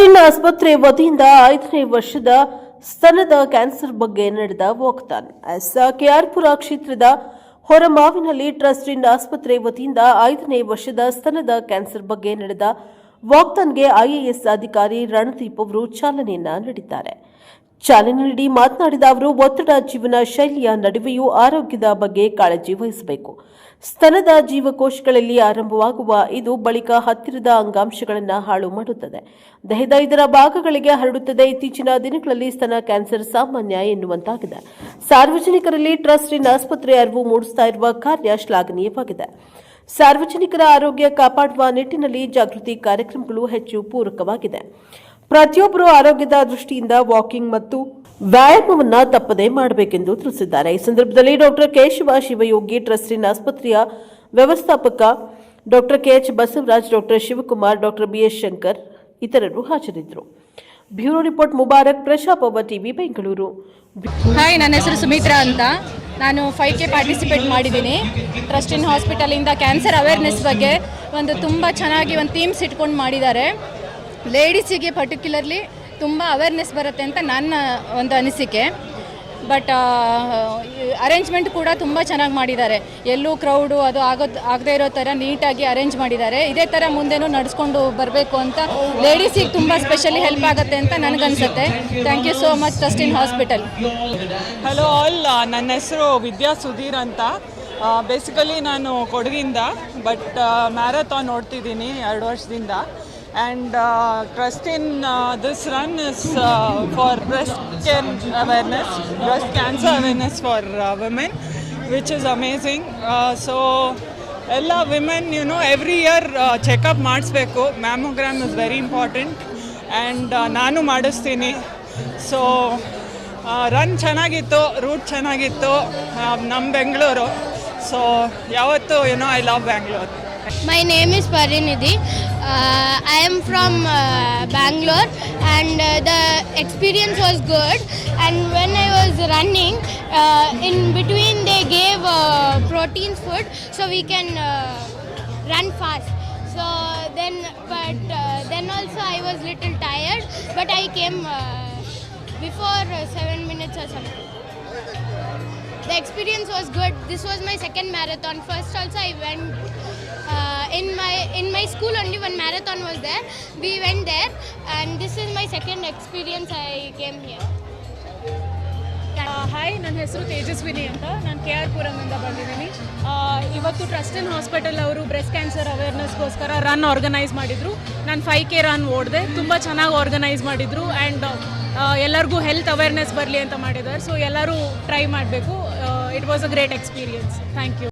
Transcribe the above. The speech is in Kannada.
ಟ್ರಸ್ಟಿನ ಆಸ್ಪತ್ರೆ ವತಿಯಿಂದ ಐದನೇ ವರ್ಷದ ಸ್ತನದ ಕ್ಯಾನ್ಸರ್ ಬಗ್ಗೆ ನಡೆದ ವಾಕ್ತಾನ್ ಎಸ್, ಕೆಆರ್ಪುರ ಕ್ಷೇತ್ರದ ಹೊರಮಾವಿನಲ್ಲಿ ಟ್ರಸ್ಟಿನ್ ಆಸ್ಪತ್ರೆ ವತಿಯಿಂದ ಐದನೇ ವರ್ಷದ ಸ್ತನದ ಕ್ಯಾನ್ಸರ್ ಬಗ್ಗೆ ನಡೆದ ವಾಕ್ತಾನ್ಗೆ ಐಎಎಸ್ ಅಧಿಕಾರಿ ರಣದೀಪ್ ಅವರು ಚಾಲನೆಯನ್ನ ನೀಡಿದ್ದಾರೆ. ಚಾಲನೆ ನೀಡಿ ಮಾತನಾಡಿದ ಅವರು, ಒತ್ತಡ ಜೀವನ ಶೈಲಿಯ ನಡುವೆಯೂ ಆರೋಗ್ಯದ ಬಗ್ಗೆ ಕಾಳಜಿ ವಹಿಸಬೇಕು. ಸ್ತನದ ಜೀವಕೋಶಗಳಲ್ಲಿ ಆರಂಭವಾಗುವ ಇದು ಬಳಿಕ ಹತ್ತಿರದ ಅಂಗಾಂಶಗಳನ್ನು ಹಾಳು ಮಾಡುತ್ತದೆ. ದೇಹದ ಇದರ ಭಾಗಗಳಿಗೆ ಹರಡುತ್ತದೆ. ಇತ್ತೀಚಿನ ದಿನಗಳಲ್ಲಿ ಸ್ತನ ಕ್ಯಾನ್ಸರ್ ಸಾಮಾನ್ಯ ಎನ್ನುವಂತಾಗಿದೆ. ಸಾರ್ವಜನಿಕರಲ್ಲಿ ಟ್ರಸ್ಟಿನ ಆಸ್ಪತ್ರೆ ಅರಿವು ಮೂಡಿಸ್ತಾ ಇರುವ ಕಾರ್ಯ ಶ್ಲಾಘನೀಯವಾಗಿದೆ. ಸಾರ್ವಜನಿಕರ ಆರೋಗ್ಯ ಕಾಪಾಡುವ ನಿಟ್ಟಿನಲ್ಲಿ ಜಾಗೃತಿ ಕಾರ್ಯಕ್ರಮಗಳು ಹೆಚ್ಚು ಪೂರಕವಾಗಿದೆ. ಪ್ರತಿಯೊಬ್ಬರು ಆರೋಗ್ಯದ ದೃಷ್ಟಿಯಿಂದ ವಾಕಿಂಗ್ ಮತ್ತು ವ್ಯಾಯಾಮವನ್ನ ತಪ್ಪದೇ ಮಾಡಬೇಕೆಂದು ತಿಳಿಸಿದ್ದಾರೆ. ಈ ಸಂದರ್ಭದಲ್ಲಿ ಡಾಕ್ಟರ್ ಕೇಶವ ಶಿವಯೋಗಿ, ಟ್ರಸ್ಟಿನ ಆಸ್ಪತ್ರೆಯ ವ್ಯವಸ್ಥಾಪಕ doctor KH Basavaraj, doctor Shivakumar, doctor BS Shankar ಇತರರು ಹಾಜರಿದ್ದರು. ಬ್ಯೂರೋ ರಿಪೋರ್ಟ್ ಮುಬಾರಕ್ ಪ್ರಶಾಪವ ಟಿವಿ, ಬೆಂಗಳೂರು. ಹಾಯ್ ನನ್ನ ಹೆಸರು ಸುಮಿತ್ರಾ ಅಂತ. ನಾನು ಫೈವ್ ಕೆ ಪಾರ್ಟಿಸಿಪೇಟ್ ಮಾಡಿದ್ದೀನಿ. ಟ್ರಸ್ಟಿನ್ ಹಾಸ್ಪಿಟಲಿಂದ ಕ್ಯಾನ್ಸರ್ ಅವೇರ್ನೆಸ್ ಬಗ್ಗೆ ಒಂದು ತುಂಬ ಚೆನ್ನಾಗಿ ಒಂದು ಥೀಮ್ಸ್ ಇಟ್ಕೊಂಡು ಮಾಡಿದ್ದಾರೆ. ಲೇಡೀಸಿಗೆ ಪರ್ಟಿಕ್ಯುಲರ್ಲಿ ತುಂಬ ಅವೇರ್ನೆಸ್ ಬರುತ್ತೆ ಅಂತ ನನ್ನ ಒಂದು ಅನಿಸಿಕೆ. ಬಟ್ ಅರೇಂಜ್ಮೆಂಟ್ ಕೂಡ ತುಂಬ ಚೆನ್ನಾಗಿ ಮಾಡಿದ್ದಾರೆ. ಎಲ್ಲೂ ಕ್ರೌಡು ಅದು ಆಗೋದು, ಆಗದೇ ಇರೋ ಥರ ನೀಟಾಗಿ ಅರೇಂಜ್ ಮಾಡಿದ್ದಾರೆ. ಇದೇ ಥರ ಮುಂದೆನೂ ನಡೆಸ್ಕೊಂಡು ಬರಬೇಕು ಅಂತ ಲೇಡೀಸಿಗೆ ತುಂಬ ಸ್ಪೆಷಲಿ ಹೆಲ್ಪ್ ಆಗುತ್ತೆ ಅಂತ ನನಗನ್ಸುತ್ತೆ. ಥ್ಯಾಂಕ್ ಯು ಸೋ ಮಚ್ ಟ್ರಸ್ಟಿನ್ ಹಾಸ್ಪಿಟಲ್ ಹಲೋ ಆಲ್ ನನ್ನ ಹೆಸರು ವಿದ್ಯಾ ಸುಧೀರ್ ಅಂತ. ಬೇಸಿಕಲಿ ನಾನು ಕೊಡಗಿಂದ ಬಟ್ ಮ್ಯಾರಥಾನ್ ನೋಡ್ತಿದ್ದೀನಿ ಎರಡು ವರ್ಷದಿಂದ. And trust in this run is for breast care awareness breast cancer awareness for women which is amazing so ಎಲ್ಲ women you know every year checkup ಮಾಡಿಸ್ಬೇಕು. Mammogram is very important and ನಾನು ಮಾಡಿಸ್ತೀನಿ. ಸೊ ರನ್ ಚೆನ್ನಾಗಿತ್ತು ರೂಟ್ ಚೆನ್ನಾಗಿತ್ತು ನಮ್ಮ ಬೆಂಗಳೂರು ಸೊ ಯಾವತ್ತು ಏನೋ I love Bangalore My name is Parinidhi. Uh, I am from uh, Bangalore and uh, the experience was good. And when I was running, uh, in between they gave uh, protein food so we can uh, run fast. So then, but uh, then also I was little tired, but I came uh, before uh, seven minutes or something. The experience was good. This was my second marathon. First also I went in my in my school only one marathon was there. We went there and this is my second experience I came here. Hi ನನ್ನ ಹೆಸರು ತೇಜಸ್ವಿನಿ ಅಂತ. ನಾನು ಕೆ ಆರ್ ಪುರಮಿಂದ ಬಂದಿದ್ದೀನಿ. ಇವತ್ತು ಟ್ರಸ್ಟನ್ ಹಾಸ್ಪಿಟಲ್ ಅವರು ಬ್ರೆಸ್ಟ್ ಕ್ಯಾನ್ಸರ್ ಅವೇರ್ನೆಸ್ಗೋಸ್ಕರ ರನ್ ಆರ್ಗನೈಸ್ ಮಾಡಿದರು. ನಾನು ಫೈವ್ ಕೆ ರನ್ ಓಡಿದೆ. ತುಂಬ ಚೆನ್ನಾಗಿ ಆರ್ಗನೈಸ್ ಮಾಡಿದರು ಆ್ಯಂಡ್ ಎಲ್ಲರಿಗೂ ಹೆಲ್ತ್ ಅವೇರ್ನೆಸ್ ಬರಲಿ ಅಂತ ಮಾಡಿದ್ದಾರೆ. ಸೊ ಎಲ್ಲರೂ ಟ್ರೈ ಮಾಡಬೇಕು. It was a great experience thank you